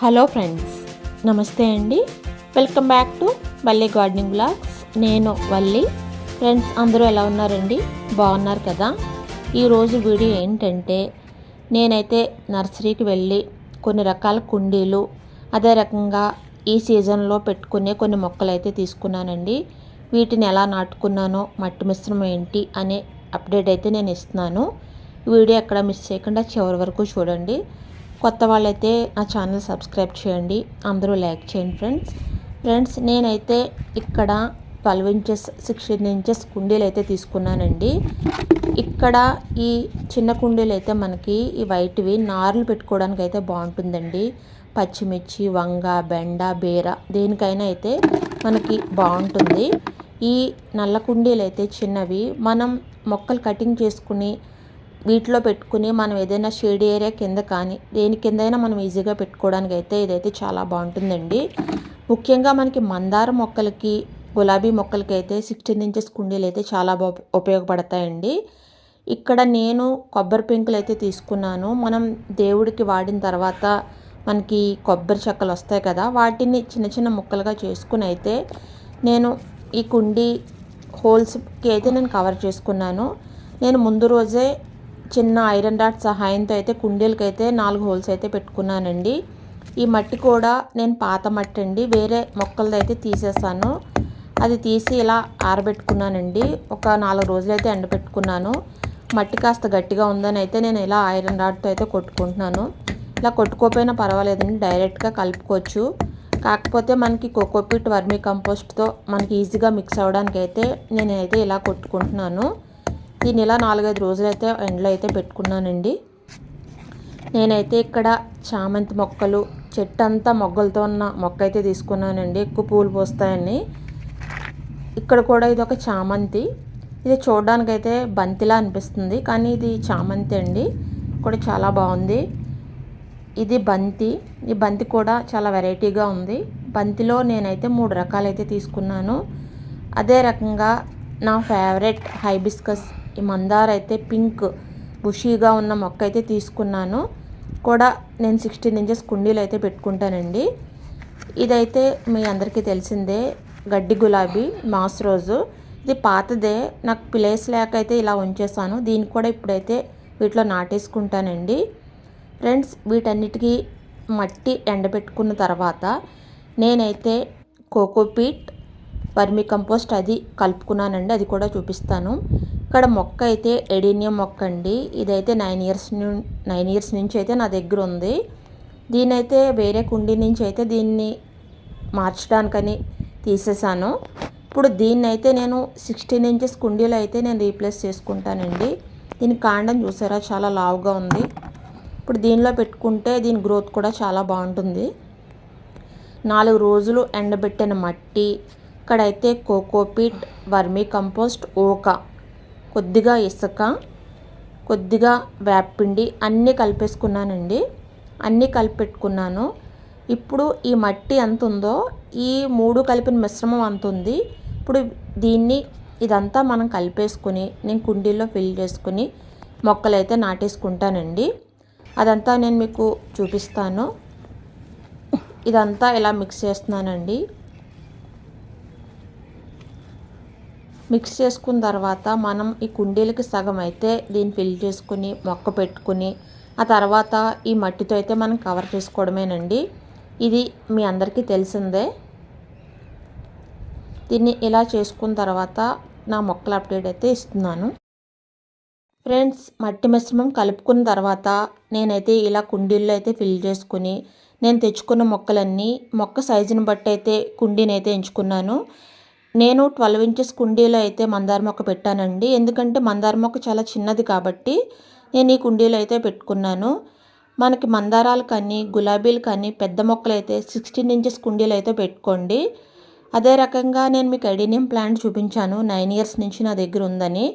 Hello friends నమస్తే అండి. Welcome back to Valli gardening blogs. నేను వల్లి. ఫ్రెండ్స్ అందరూ ఎలా ఉన్నారండి? బాగున్నారు కదా? ఈరోజు వీడియో ఏంటంటే నేనైతే నర్సరీకి వెళ్ళి కొన్ని రకాల కుండీలు అదే రకంగా ఈ సీజన్లో పెట్టుకునే కొన్ని మొక్కలు అయితే తీసుకున్నానండి. వీటిని ఎలా నాటుకున్నానో మట్టి మిశ్రమం ఏంటి అనే అప్డేట్ అయితే నేను ఇస్తున్నాను. వీడియో ఎక్కడ మిస్ చేయకుండా చివరి వరకు చూడండి. కొత్త వాళ్ళైతే నా ఛానల్ సబ్స్క్రైబ్ చేయండి. అందరూ లైక్ చేయండి ఫ్రెండ్స్. ఫ్రెండ్స్ నేనైతే ఇక్కడ ట్వెల్వ్ ఇంచెస్ సిక్స్టీన్ ఇంచెస్ కుండీలు అయితే తీసుకున్నానండి. ఇక్కడ ఈ చిన్న కుండీలు అయితే మనకి ఈ వైట్వి నార్లు పెట్టుకోవడానికి అయితే బాగుంటుందండి. పచ్చిమిర్చి వంగ బెండ బీర దేనికైనా అయితే మనకి బాగుంటుంది. ఈ నల్ల కుండీలు అయితే చిన్నవి. మనం మొక్కలు కటింగ్ చేసుకుని వీటిలో పెట్టుకుని మనం ఏదైనా షేడ్ ఏరియా కింద కానీ దేని కిందైనా మనం ఈజీగా పెట్టుకోవడానికి అయితే ఇదైతే చాలా బాగుంటుందండి. ముఖ్యంగా మనకి మందార మొక్కలకి గులాబీ మొక్కలకి అయితే సిక్స్టీన్ ఇంచెస్ కుండీలు అయితే చాలా ఉపయోగపడతాయండి. ఇక్కడ నేను కొబ్బరి పెంకులు అయితే తీసుకున్నాను. మనం దేవుడికి వాడిన తర్వాత మనకి కొబ్బరి చెక్కలు వస్తాయి కదా వాటిని చిన్న చిన్న ముక్కలుగా చేసుకుని అయితే నేను ఈ కుండీ హోల్స్కి అయితే నేను కవర్ చేసుకున్నాను. నేను ముందు రోజే చిన్న ఐరన్ డాట్ సహాయంతో అయితే కుండీలకైతే అయితే నాలుగు హోల్స్ అయితే పెట్టుకున్నానండి. ఈ మట్టి కూడా నేను పాత మట్టి అండి. వేరే మొక్కలది అయితే తీసేసాను. అది తీసి ఇలా ఆరబెట్టుకున్నానండి. ఒక నాలుగు రోజులు అయితే ఎండబెట్టుకున్నాను మట్టి కాస్త గట్టిగా ఉందని అయితే నేను ఇలా ఐరన్ రాడ్తో అయితే కొట్టుకుంటున్నాను. ఇలా కొట్టుకోపోయినా పర్వాలేదండి. డైరెక్ట్గా కలుపుకోవచ్చు. కాకపోతే మనకి కోకోపిట్ వర్మీ కంపోస్ట్తో మనకి ఈజీగా మిక్స్ అవడానికి అయితే నేనైతే ఇలా కొట్టుకుంటున్నాను. దీన్ని ఇలా నాలుగైదు రోజులైతే ఎండలో అయితే పెట్టుకున్నానండి. నేనైతే ఇక్కడ చామంతి మొక్కలు చెట్టు అంతా మొగ్గలతో ఉన్న మొక్క అయితే తీసుకున్నానండి. ఎక్కువ పూలు పోస్తాయని. ఇక్కడ కూడా ఇది ఒక చామంతి. ఇది చూడడానికైతే అయితే బంతిలా అనిపిస్తుంది కానీ ఇది చామంతి అండి. కూడా చాలా బాగుంది. ఇది బంతి. ఈ బంతి కూడా చాలా వెరైటీగా ఉంది. బంతిలో నేనైతే మూడు రకాలైతే తీసుకున్నాను. అదే రకంగా నా ఫేవరెట్ హైబిస్కస్ ఈ మందార అయితే పింక్ బుషీగా ఉన్న మొక్క అయితే తీసుకున్నాను. కూడా నేను సిక్స్టీన్ ఇంచెస్ కుండీలు అయితే పెట్టుకుంటానండి. ఇదైతే మీ అందరికీ తెలిసిందే గడ్డి గులాబీ మాస్ రోజు. ఇది పాతదే నాకు ప్లేస్ లేక అయితే ఇలా ఉంచేసాను దీన్ని కూడా ఇప్పుడైతే వీటిలో నాటేసుకుంటానండి. ఫ్రెండ్స్ వీటన్నిటికీ మట్టి ఎండబెట్టుకున్న తర్వాత నేనైతే కోకోపీట్ వర్మి కంపోస్ట్ అది కలుపుకున్నానండి. అది కూడా చూపిస్తాను. ఇక్కడ మొక్క అయితే ఎడీనియం మొక్క అండి. ఇదైతే నైన్ ఇయర్స్ నైన్ ఇయర్స్ నుంచి అయితే నా దగ్గర ఉంది. దీనైతే వేరే కుండీ నుంచి అయితే దీన్ని మార్చడానికని తీసేసాను. ఇప్పుడు దీన్ని అయితే నేను సిక్స్టీన్ ఇంచెస్ కుండీలో అయితే నేను రీప్లేస్ చేసుకుంటానండి. దీని కాండం చూసారా చాలా లావుగా ఉంది. ఇప్పుడు దీనిలో పెట్టుకుంటే దీని గ్రోత్ కూడా చాలా బాగుంటుంది. నాలుగు రోజులు ఎండబెట్టిన మట్టి ఇక్కడైతే కోకోపీట్ వర్మీ కంపోస్ట్ ఓకా కొద్దిగా ఇసుక కొద్దిగా వేపిండి అన్నీ కలిపేసుకున్నానండి. అన్నీ కలిపెట్టుకున్నాను. ఇప్పుడు ఈ మట్టి ఎంత ఉందో ఈ మూడు కలిపిన మిశ్రమం అంత ఉంది ఇప్పుడు దీన్ని ఇదంతా మనం కలిపేసుకుని నేను కుండీల్లో ఫిల్ చేసుకుని మొక్కలైతే నాటేసుకుంటానండి. అదంతా నేను మీకు చూపిస్తాను. ఇదంతా ఇలా మిక్స్ చేస్తున్నానండి. మిక్స్ చేసుకున్న తర్వాత మనం ఈ కుండీలకి సగం అయితే దీన్ని ఫిల్ చేసుకుని మొక్క పెట్టుకుని ఆ తర్వాత ఈ మట్టితో అయితే మనం కవర్ చేసుకోవడమేనండి. ఇది మీ అందరికీ తెలిసిందే. దీన్ని ఇలా చేసుకున్న తర్వాత నా మొక్కల అప్డేట్ అయితే ఇస్తున్నాను. ఫ్రెండ్స్ మట్టి మిశ్రమం కలుపుకున్న తర్వాత నేనైతే ఇలా కుండీల్లో అయితే ఫిల్ చేసుకుని నేను తెచ్చుకున్న మొక్కలన్నీ మొక్క సైజుని బట్టి అయితే కుండీని అయితే ఎంచుకున్నాను. నేను ట్వెల్వ్ ఇంచెస్ కుండీలో అయితే మందార మొక్క పెట్టానండి. ఎందుకంటే మందార మొక్క చాలా చిన్నది కాబట్టి నేను ఈ కుండీలో అయితే పెట్టుకున్నాను. మనకి మందారాలు కానీ గులాబీలు కానీ పెద్ద మొక్కలు అయితే సిక్స్టీన్ ఇంచెస్ కుండీలు అయితే పెట్టుకోండి. అదే రకంగా నేను మీకు ఎడీనియం ప్లాంట్ చూపించాను. నైన్ ఇయర్స్ నుంచి నా దగ్గర ఉందని.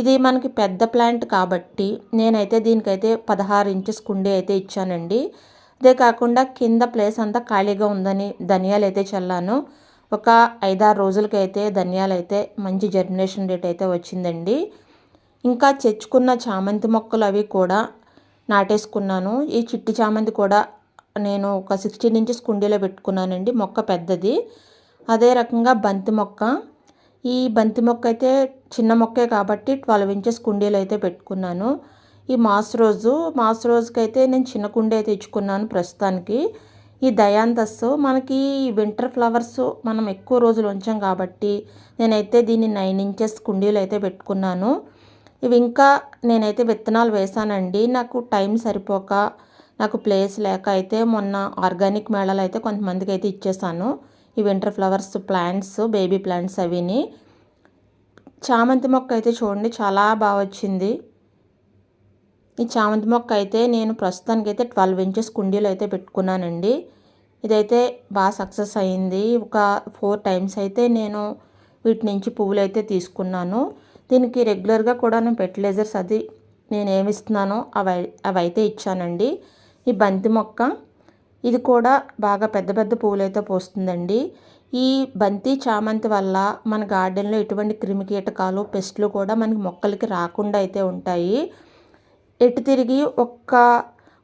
ఇది మనకి పెద్ద ప్లాంట్ కాబట్టి నేనైతే దీనికైతే పదహారు ఇంచెస్ కుండీ అయితే ఇచ్చానండి. అదే కాకుండా కింద ప్లేస్ అంతా ఖాళీగా ఉందని ధనియాలు అయితే చల్లాను. ఒక ఐదారు రోజులకైతే ధనియాలు అయితే మంచి జర్మినేషన్ రేట్ అయితే వచ్చిందండి. ఇంకా తెచ్చుకున్న చామంతి మొక్కలు అవి కూడా నాటేసుకున్నాను. ఈ చిట్టి చామంతి కూడా నేను ఒక సిక్స్టీన్ ఇంచెస్ కుండీలో పెట్టుకున్నానండి మొక్క పెద్దది. అదే రకంగా బంతి మొక్క. ఈ బంతి మొక్క అయితే చిన్న మొక్కే కాబట్టి ట్వెల్వ్ ఇంచెస్ కుండీలు అయితే పెట్టుకున్నాను. ఈ మాస్ రోజు మాస్ రోజుకైతే నేను చిన్న కుండీ అయితే ఇచ్చుకున్నాను ప్రస్తుతానికి. ఈ దయాంతస్ మనకి వింటర్ ఫ్లవర్స్ మనం ఎక్కువ రోజులు ఉంచాం కాబట్టి నేనైతే దీన్ని నైన్ ఇంచెస్ కుండీలు అయితే పెట్టుకున్నాను. ఇవి ఇంకా నేనైతే విత్తనాలు వేసానండి. నాకు టైం సరిపోక నాకు ప్లేస్ లేక అయితే మొన్న ఆర్గానిక్ మేళాలు అయితే కొంతమందికి అయితే ఇచ్చేసాను. ఈ winter flowers plants baby plants అవిని. చామంతి మొక్క అయితే చూడండి చాలా బాగా వచ్చింది. ఈ చామంతి మొక్క అయితే నేను ప్రస్తుతానికి అయితే ట్వెల్వ్ ఇంచెస్ కుండీలు అయితే పెట్టుకున్నానండి. ఇదైతే బాగా సక్సెస్ అయింది. ఒక ఫోర్ టైమ్స్ అయితే నేను వీటి నుంచి పువ్వులు అయితే తీసుకున్నాను. దీనికి రెగ్యులర్గా కూడా నేను ఫెర్టిలైజర్స్ అది నేను ఏమి ఇస్తున్నానో అవి అవి అయితే ఇచ్చానండి. ఈ బంతి మొక్క ఇది కూడా బాగా పెద్ద పెద్ద పువ్వులు అయితే పోస్తుందండి. ఈ బంతి చామంతి వల్ల మన గార్డెన్లో ఎటువంటి క్రిమికీటకాలు పెస్ట్లు కూడా మనకి మొక్కలకి రాకుండా అయితే ఉంటాయి. ఎటు తిరిగి ఒక్క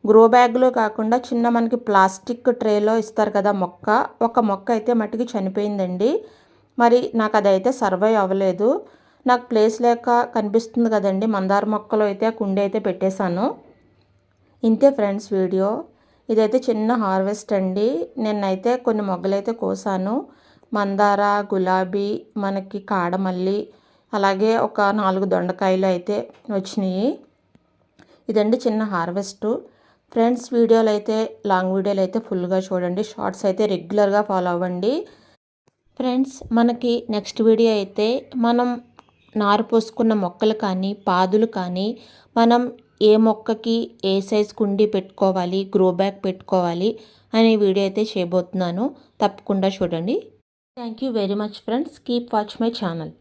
గ్రో బ్యాగ్లో కాకుండా చిన్న మనకి ప్లాస్టిక్ ట్రేలో ఇస్తారు కదా మొక్క. ఒక మొక్క అయితే మట్టికి చనిపోయిందండి. మరి నాకు అదైతే సర్వైవ్ అవ్వలేదు. నాకు ప్లేస్ లేక కనిపిస్తుంది కదండి. మందార మొక్కలు అయితే ఆ కుండి అయితే పెట్టేశాను. ఇంతే ఫ్రెండ్స్ వీడియో. ఇదైతే చిన్న హార్వెస్ట్ అండి. నిన్నైతే కొన్ని మొగ్గలైతే కోసాను. మందార గులాబీ మనకి కాడమల్లి అలాగే ఒక నాలుగు దొండకాయలు అయితే వచ్చినాయి. ఇదండి చిన్న హార్వెస్ట్. ఫ్రెండ్స్ వీడియోలు అయితే లాంగ్ వీడియోలు అయితే ఫుల్గా చూడండి. షార్ట్స్ అయితే రెగ్యులర్గా ఫాలో అవ్వండి. ఫ్రెండ్స్ మనకి నెక్స్ట్ వీడియో అయితే మనం నారు పోసుకున్న మొక్కలు కానీ పాదులు కానీ మనం ఏ మొక్కకి ఏ సైజ్ కుండీ పెట్టుకోవాలి గ్రో బ్యాగ్ పెట్టుకోవాలి అనే వీడియో అయితే చేయబోతున్నాను. తప్పకుండా చూడండి. Thank you very much friends. Keep watch my channel.